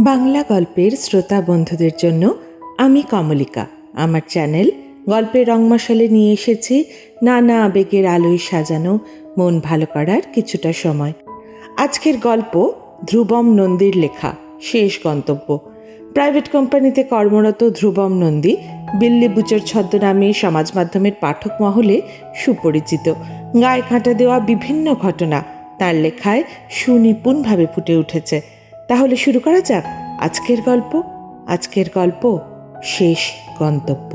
বাংলা গল্পের শ্রোতা বন্ধুদের জন্য আমি কমলিকা। আমার চ্যানেল গল্পের রংমশালে নিয়ে এসেছি। নানা আবেগের আলোয় সাজানো, মন ভালো করার কিছুটা সময়। আজকের গল্প ধ্রুবম নন্দীর লেখা, শেষ গন্তব্য। প্রাইভেট কোম্পানিতে কর্মরত ধ্রুবম নন্দী বিল্লি বুচর ছদ্মনামে সমাজ মাধ্যমের পাঠক মহলে সুপরিচিত। গায়ে কাঁটা দেওয়া বিভিন্ন ঘটনা তার লেখায় সুনিপুণভাবে ফুটে উঠেছে। তাহলে শুরু করা যাক। আজকের গল্প আজকের গল্প, শেষ গন্তব্য।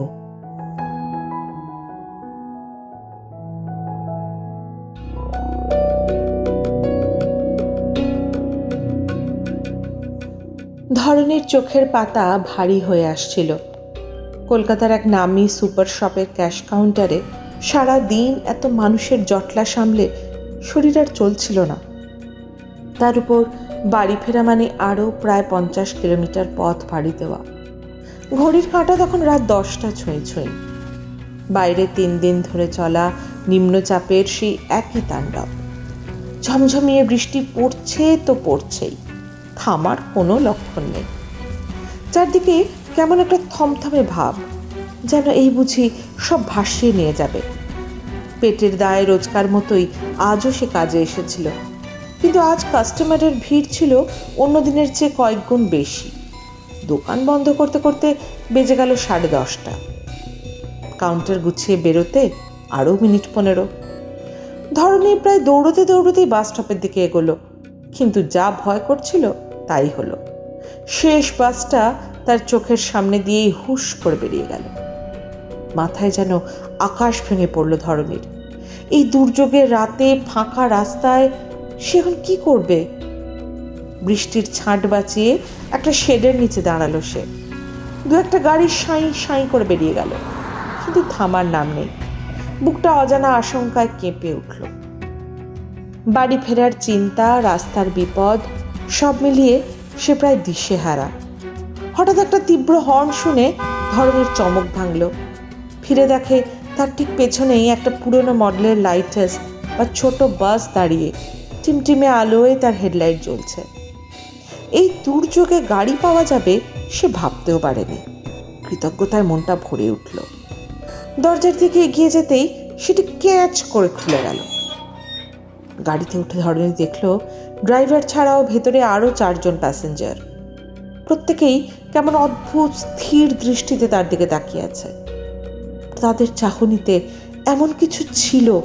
ধরনের চোখের পাতা ভারী হয়ে আসছিল। কলকাতার এক নামি সুপার শপের ক্যাশ কাউন্টারে সারা দিন এত মানুষের জটলা সামলে শরীর আর চলছিল না। তার উপর বাড়ি ফেরা মানে আরও প্রায় পঞ্চাশ কিলোমিটার পথ পাড়ি দেওয়া। ঘড়ির কাঁটা তখন রাত দশটা ছুঁই ছুঁই বাইরে তিন দিন ধরে চলা নিম্নচাপের সেই একই তাণ্ডব। ঝমঝমিয়ে বৃষ্টি পড়ছে তো পড়ছেই। থামার কোনো লক্ষণ নেই। চারদিকে কেমন একটা থমথমে ভাব, যেন এই বুঝি সব ভাসিয়ে নিয়ে যাবে। পেটের দায়ে রোজকার মতোই আজও সে কাজে এসেছিল। কিন্তু আজ কাস্টমারের ভিড় ছিল অন্য দিনের চেয়ে কয়েক গুণ বেশি। দোকান বন্ধ করতে করতে বেজে গেল সাড়ে দশটা। কাউন্টার গুছিয়ে বেরোতে আরও মিনিট পনেরো। ধরনী প্রায় দৌড়তে দৌড়তেই বাস স্টপের দিকে এগোলো। কিন্তু যা ভয় করছিল তাই হলো। শেষ বাসটা তার চোখের সামনে দিয়েই হুশ করে বেরিয়ে গেল। মাথায় যেন আকাশ ভেঙে পড়ল ধরনীর এই দুর্যোগের রাতে ফাঁকা রাস্তায় সে এখন কি করবে? বৃষ্টির ছাঁট বাঁচিয়ে একটা শেডের নিচে দাঁড়াল সে। দু একটা গাড়ি সাঁই সাঁই করে বেরিয়ে গেল। কিন্তু থামার নাম নেই। বুকটা অজানা আশঙ্কায় কেঁপে উঠল। বাড়ি ফেরার চিন্তা, রাস্তার বিপদ, সব মিলিয়ে সে প্রায় দিশেহারা। হঠাৎ একটা তীব্র হর্ন শুনে ধরনের চমক ভাঙল। ফিরে দেখে তার ঠিক পেছনেই একটা পুরনো মডেলের লাইটাস বা ছোট বাস দাঁড়িয়ে টিমটিমে আলোয় তার হেডলাইট জ্বলছে। এই দুর্যোগে গাড়ি পাওয়া যাবে সে ভাবতেও পারেনি। কৃতজ্ঞতায় মনটা ভরে উঠল। দরজার দিকে এগিয়ে যেতেই সেটি ক্যাচ করে খুলে গেল। গাড়িতে উঠে ধরনের দেখল, ড্রাইভার ছাড়াও ভেতরে আরও চারজন প্যাসেঞ্জার। প্রত্যেকেই কেমন অদ্ভুত স্থির দৃষ্টিতে তার দিকে তাকিয়ে আছে। তাদের চাহনিতে এমন কিছু ছিল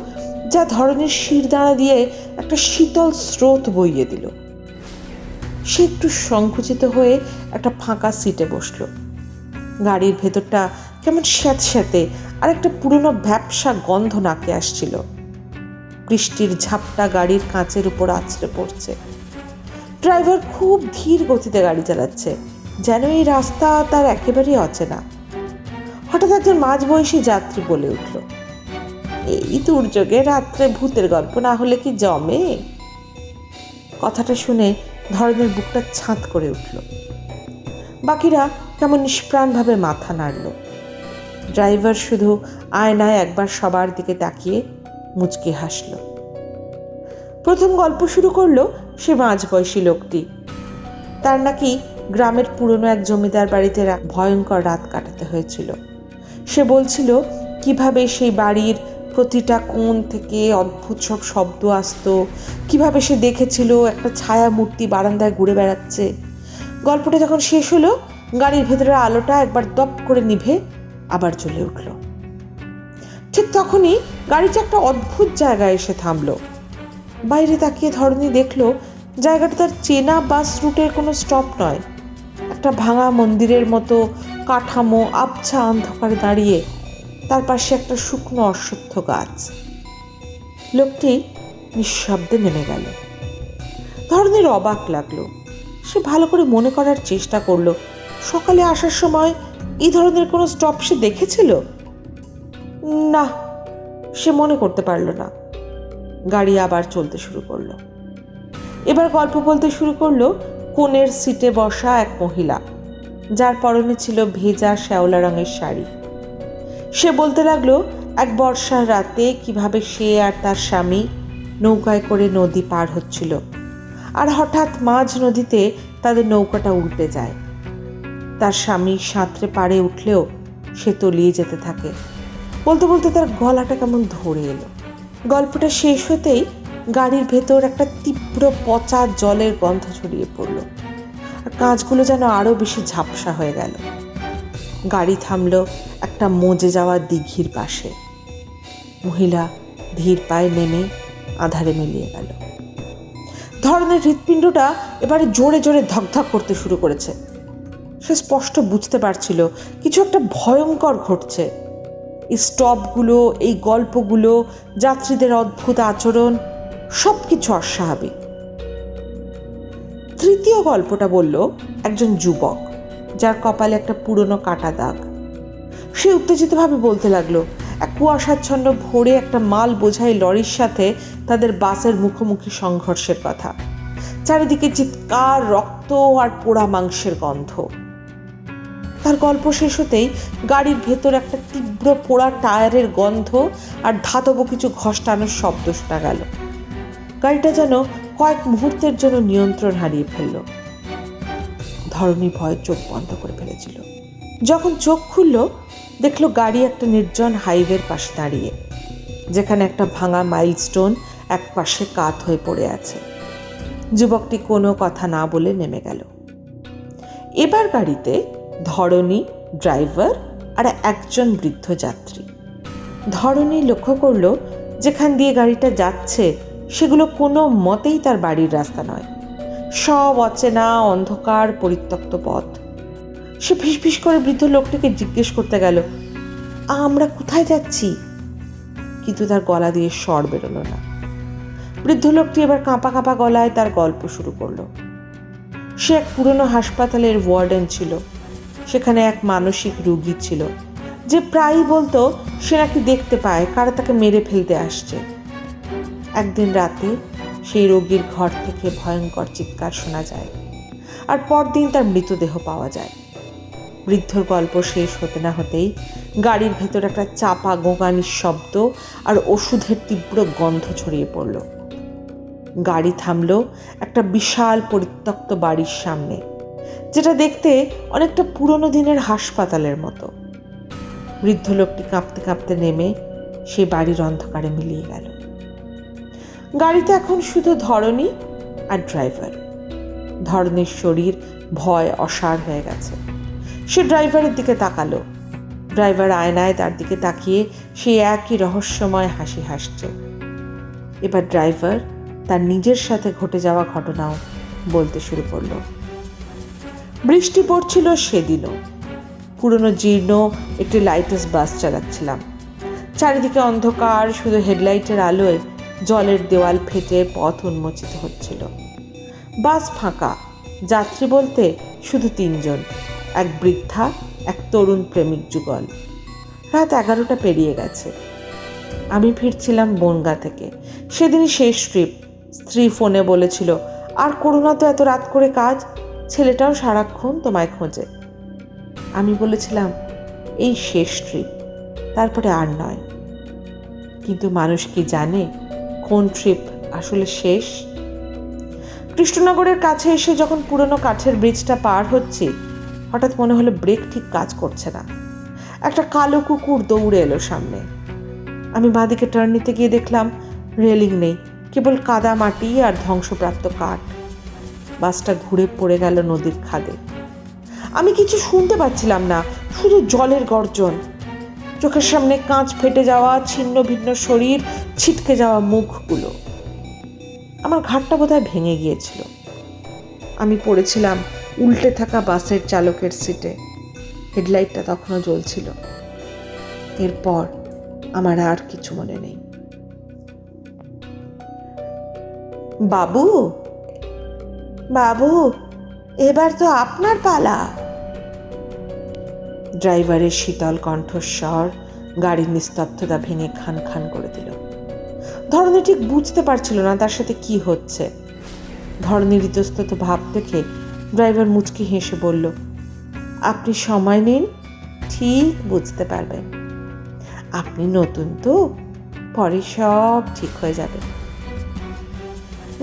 যা ধরনের শির দাঁড়া দিয়ে একটা শীতল স্রোত বইয়ে দিল। সে একটু সংকুচিত হয়ে একটা ফাঁকা সিটে বসল। গাড়ির ভেতরটা কেমন স্যাঁতস্যাঁতে আর একটা পুরনো ভ্যাপসা গন্ধ নাকে আসছিল। বৃষ্টির ঝাপটা গাড়ির কাঁচের উপর আছড়ে পড়ছে। ড্রাইভার খুব ধীর গতিতে গাড়ি চালাচ্ছে, যেন এই রাস্তা তার একেবারেই অচেনা। হঠাৎ একজন মাঝবয়সী যাত্রী বলে উঠল। এই দুর্যোগে রাত্রে ভূতের গল্প না হলে কি জমে? কথাটা শুনে ধরনের বুকটা ছাঁত করে উঠল। বাকিরা কেমন নিষ্প্রাণভাবে মাথা নাড়ল। ড্রাইভার শুধু আয়নায় একবার সবার দিকে তাকিয়ে মুচকে হাসল। প্রথম গল্প শুরু করল সে মাঝবয়সী লোকটি। তার নাকি গ্রামের পুরনো এক জমিদার বাড়িতে ভয়ঙ্কর রাত কাটাতে হয়েছিল। সে বলছিল, কীভাবে সেই বাড়ির প্রতিটা কোণ থেকে অদ্ভুত সব শব্দ আসতো। কীভাবে সে দেখেছিল একটা ছায়া মূর্তি বারান্দায় ঘুরে বেড়াচ্ছে। গল্পটা যখন শেষ হলো, গাড়ির ভেতরের আলোটা একবার দপ করে নিভে আবার চলে উঠল। ঠিক তখনই গাড়িটা একটা অদ্ভুত জায়গায় এসে থামলো। বাইরে তাকিয়ে ধরনি দেখল, জায়গাটা তার চেনা বাস রুটের কোনো স্টপ নয়। একটা ভাঙা মন্দিরের মতো কাঠামো, আবছা অন্ধকারে দাঁড়িয়ে তার পাশে একটা শুকনো অশ্বত্থ গাছ। লোকটি নিঃশব্দে নেমে গেল। ধরনের অবাক লাগল। সে ভালো করে মনে করার চেষ্টা করল, সকালে আসার সময় এই ধরনের কোনো স্টপ সে দেখেছিল? না, সে মনে করতে পারল না। গাড়ি আবার চলতে শুরু করল। এবার গল্প বলতে শুরু করল কোণের সিটে বসা এক মহিলা, যার পরনে ছিল ভেজা শ্যাওলা রঙের শাড়ি। সে বলতে লাগল, এক বর্ষার রাতে কীভাবে সে আর তার স্বামী নৌকায় করে নদী পার হচ্ছিল। আর হঠাৎ মাঝ নদীতে তাদের নৌকাটা উল্টে যায়। তার স্বামী সাঁতরে পাড়ে উঠলেও সে তলিয়ে যেতে থাকে। বলতে বলতে তার গলাটা কেমন ধরে এলো। গল্পটা শেষ হতেই গাড়ির ভেতর একটা তীব্র পচা জলের গন্ধ ছড়িয়ে পড়ল। আর কাঁচগুলো যেন আরও বেশি ঝাপসা হয়ে গেল। গাড়ি থামলো একটা মজে যাওয়া দিঘির পাশে। মহিলা ধীর পায়ে নেমে আধারে মিলিয়ে গেল। ধরনের হৃৎপিণ্ডটা এবারে জোরে জোরে ধকধক করতে শুরু করেছে। সে স্পষ্ট বুঝতে পারছিল কিছু একটা ভয়ঙ্কর ঘটছে। এই স্টপগুলো, এই গল্পগুলো, যাত্রীদের অদ্ভুত আচরণ সব কিছু অস্বাভাবিক। তৃতীয় গল্পটা বলল একজন যুবক। যার কপালে একটা পুরনো কাটা দাগ। সে উত্তেজিতভাবে বলতে লাগল, এক কুয়াশাচ্ছন্ন ভোরে একটা মাল বোঝাই লরির সাথে তাদের বাসের মুখোমুখি সংঘর্ষের কথা। চারিদিকে চিৎকার, রক্ত আর পোড়া মাংসের গন্ধ। তার গল্প শেষ হতেই গাড়ির ভেতর একটা তীব্র পোড়া টায়ারের গন্ধ আর ধাতব কিছু ঘষ্টানোর শব্দ শোনা গেল। গাড়িটা যেন কয়েক মুহূর্তের জন্য নিয়ন্ত্রণ হারিয়ে ফেলল। ধরনী ভয় চোখ বন্ধ করে ফেলেছিল। যখন চোখ খুলল, দেখল গাড়ি একটা নির্জন হাইওয়ের পাশে দাঁড়িয়ে, যেখানে একটা ভাঙা মাইলস্টোন এক পাশে কাত হয়ে পড়ে আছে। যুবকটি কোনো কথা না বলে নেমে গেল। এবার গাড়িতে ধরণী ড্রাইভার আর একজন বৃদ্ধ যাত্রী। ধরণী লক্ষ্য করল, যেখান দিয়ে গাড়িটা যাচ্ছে, সেগুলো কোনো মতেই তার বাড়ির রাস্তা নয়। সব অচেনা অন্ধকার পরিত্যক্ত পথ। সে ফিসফিস করে বৃদ্ধ লোকটিকে জিজ্ঞেস করতে গেল, আমরা কোথায় যাচ্ছি? কিন্তু তার গলা দিয়ে স্বর বেরোলো না। বৃদ্ধ লোকটি এবার কাঁপা কাঁপা গলায় তার গল্প শুরু করল। সে এক পুরনো হাসপাতালের ওয়ার্ডেন ছিল। সেখানে এক মানসিক রুগী ছিল, যে প্রায়ই বলতো সে নাকি দেখতে পায়, কারা তাকে মেরে ফেলতে আসছে। একদিন রাতে সেই রোগীর ঘর থেকে ভয়ঙ্কর চিৎকার শোনা যায়। আর পরদিন তার মৃতদেহ পাওয়া যায়। বৃদ্ধর গল্প শেষ হতে না হতেই গাড়ির ভেতর একটা চাপা গোগানির শব্দ আর ওষুধের তীব্র গন্ধ ছড়িয়ে পড়ল। গাড়ি থামলো একটা বিশাল পরিত্যক্ত বাড়ির সামনে, যেটা দেখতে অনেকটা পুরনো দিনের হাসপাতালের মতো। বৃদ্ধ লোকটি কাঁপতে কাঁপতে নেমে সেই বাড়ির অন্ধকারে মিলিয়ে গেল। গাড়িতে এখন শুধু ধরনী আর ড্রাইভার। ধরনের শরীর ভয় অসার হয়ে গেছে। সে ড্রাইভারের দিকে তাকালো। ড্রাইভার আয়নায় তার দিকে তাকিয়ে সে একই রহস্যময় হাসি হাসছে। এবার ড্রাইভার তার নিজের সাথে ঘটে যাওয়া ঘটনাও বলতে শুরু করল। বৃষ্টি পড়ছিল সেদিনও। পুরনো জীর্ণ একটি লাইটেস বাস চালাচ্ছিলাম। চারিদিকে অন্ধকার, শুধু হেডলাইটের আলোয় জলের দেওয়াল ফেটে পথ উন্মোচিত হচ্ছিল। বাস ফাঁকা। যাত্রী বলতে শুধু তিনজন, এক বৃদ্ধা, এক তরুণ প্রেমিক যুগল। রাত এগারোটা পেরিয়ে গেছে। আমি ফিরছিলাম বনগা থেকে। সেদিনই শেষ ট্রিপ। স্ত্রী ফোনে বলেছিল, আর করো তো এত রাত করে কাজ, ছেলেটাও সারাক্ষণ তোমায় খোঁজে। আমি বলেছিলাম, এই শেষ ট্রিপ, তারপরে আর নয়। কিন্তু মানুষ কি জানে কোন ট্রিপ আসলে শেষ? কৃষ্ণনগরের কাছে এসে যখন পুরনো কাঠের ব্রিজটা পার হচ্ছি, হঠাৎ মনে হলো ব্রেক ঠিক কাজ করছে না। একটা কালো কুকুর দৌড়ে এলো সামনে। আমি বাঁদিকে টার্ন নিতে গিয়ে দেখলাম রেলিং নেই, কেবল কাদা মাটি আর ধ্বংসপ্রাপ্ত কাঠ। বাসটা ঘুরে পড়ে গেল নদীর খাদে। আমি কিছু শুনতে পাচ্ছিলাম না, শুধু জলের গর্জন। চোখের সামনে কাঁচ ফেটে যাওয়া, ছিন্ন ভিন্ন শরীর, ছিটকে যাওয়া মুখগুলো। আমার ঘাটটা বোধহয় ভেঙে গিয়েছিল। আমি পড়েছিলাম উল্টে থাকা বাসের চালকের সিটে। হেডলাইটটা তখনও জ্বলছিল। এরপর আমার আর কিছু মনে নেই। বাবু? বাবু, এবার তো আপনার পালা। ড্রাইভারের শীতল কণ্ঠস্বর, গাড়ির নিস্তব্ধতা ভেঙে খান খান করে দিল। ধরনী ঠিক বুঝতে পারছিল না তার সাথে কি হচ্ছে। ধরনীর ইতস্তত ভাব দেখে ড্রাইভার মুচকি হেসে বলল, আপনি সময় নিন, ঠিক বুঝতে পারবেন। আপনি নতুন তো, পরে সব ঠিক হয়ে যাবে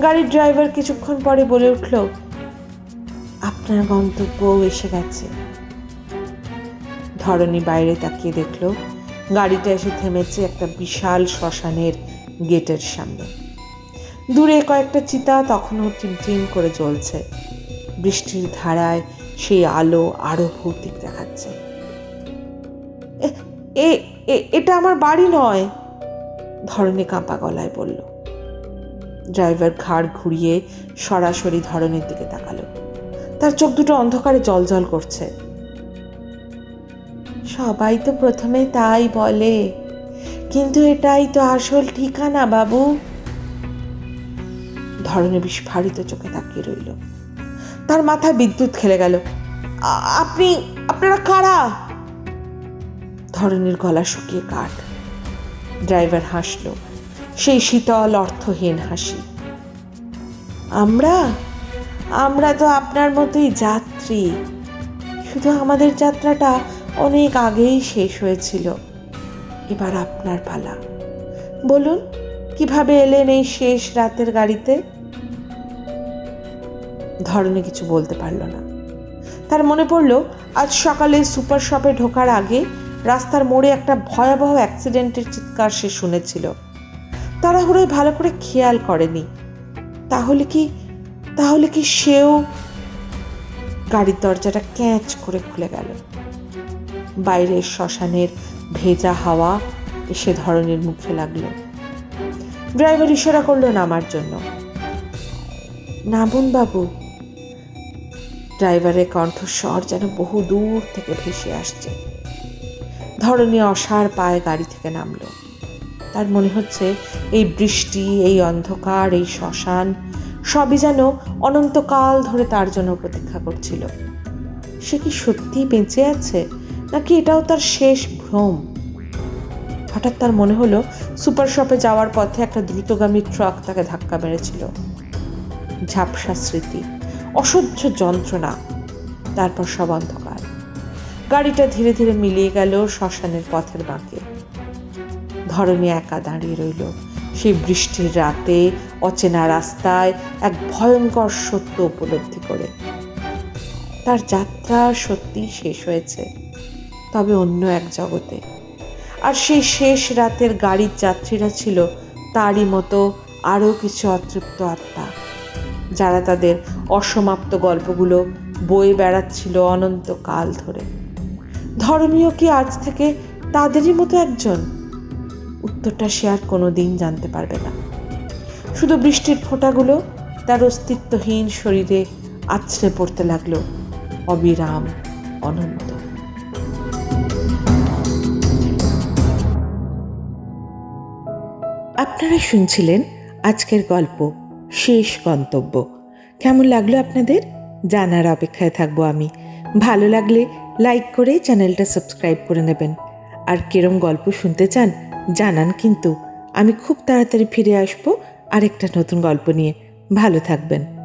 গাড়ির ড্রাইভার কিছুক্ষণ পরে বলে উঠল, আপনার গন্তব্যও এসে গেছে। ধরনী বাইরে তাকিয়ে দেখল, গাড়িটা এসে থেমেছে একটা বিশাল শ্মশানের গেটের সামনে। দূরে কয়েকটা চিতা তখনও টিমটিম করে জ্বলছে। বৃষ্টির ধারায় সেই আলো আরও ভৌতিক দেখাচ্ছে। এ- এটা আমার বাড়ি নয় ধরনী কাঁপা গলায় বলল। ড্রাইভার ঘাড় ঘুরিয়ে সরাসরি ধরনের দিকে তাকালো। তার চোখ দুটো অন্ধকারে জলজল করছে। সবাই তো প্রথমে তাই বলে। কিন্তু এটাই তো আসল ঠিকানা, বাবু। ধরনের বিস্ফারিত চোখে তাকিয়ে রইল। তার মাথায় বিদ্যুৎ খেলে গেল। আপনি, আপনারা কারা? ধরনের গলা শুকিয়ে কাঠ। ড্রাইভার হাসলো। সেই শীতল, অর্থহীন হাসি। আমরা? আমরা তো আপনার মতোই যাত্রী। শুধু আমাদের যাত্রাটা অনেক আগেই শেষ হয়েছিল। এবার আপনার পালা। বলুন, কীভাবে এলেন এই শেষ রাতের গাড়িতে? ধরনে কিছু বলতে পারল না। তার মনে পড়ল, আজ সকালে সুপার শপে ঢোকার আগে রাস্তার মোড়ে একটা ভয়াবহ অ্যাক্সিডেন্টের চিৎকার সে শুনেছিল। তাড়াহুড়োয় ভালো করে খেয়াল করেনি। তাহলে কি তাহলে কি সেও গাড়ির দরজাটা ক্যাঁচ করে খুলে গেল? বাইরের শ্মশানের ভেজা হাওয়া এসে ধরনের মুখে লাগল। ড্রাইভার ইশারা করল নামার জন্য। নামুন বাবু। ড্রাইভারের কণ্ঠস্বর যেন বহু দূর থেকে ভেসে আসছে। ধরনী অসার পায়ে গাড়ি থেকে নামলো। তার মনে হচ্ছে এই বৃষ্টি, এই অন্ধকার, এই শ্মশান সবই যেন অনন্তকাল ধরে তার জন্য প্রতীক্ষা করছিল। সে কি সত্যিই বেঁচে আছে? নাকি এটাও তার শেষ ভ্রম? হঠাৎ তার মনে হলো, সুপার শপে যাওয়ার পথে একটা দ্রুতগামী ট্রাক তাকে ধাক্কা মেরেছিল। ঝাপসা স্মৃতি, অসহ্য যন্ত্রণা, তারপর সব অন্ধকার। গাড়িটা ধীরে ধীরে মিলিয়ে গেল শ্মশানের পথের বাঁকে। ধরনী একা দাঁড়িয়ে রইল। সেই বৃষ্টির রাতে, অচেনা রাস্তায় এক ভয়ঙ্কর সত্য উপলব্ধি করে। তার যাত্রা সত্যি শেষ হয়েছে। তবে অন্য এক জগতে। আর সেই শেষ রাতের গাড়ির যাত্রীরা ছিল তারই মতো আরও কিছু অতৃপ্ত আত্মা, যারা তাদের অসমাপ্ত গল্পগুলো বয়ে বেড়াচ্ছিল অনন্তকাল ধরে। ধর্মীয় কি আজ থেকে তাদেরই মতো একজন? উত্তরটা সে আর কোনো দিন জানতে পারবে না। শুধু বৃষ্টির ফোঁটাগুলো তার অস্তিত্বহীন শরীরে আছড়ে পড়তে লাগল অবিরাম অনন্ত। আপনারা শুনছিলেন আজকের গল্প, শেষ গন্তব্য। কেমন লাগল আপনাদের? জানার অপেক্ষায় থাকব আমি। ভালো লাগলে লাইক করে চ্যানেলটা সাবস্ক্রাইব করে নেবেন। আর কিরম গল্প শুনতে চান, জানান কিন্তু। আমি খুব তাড়াতাড়ি ফিরে আসব আরেকটা নতুন গল্প নিয়ে। ভালো থাকবেন।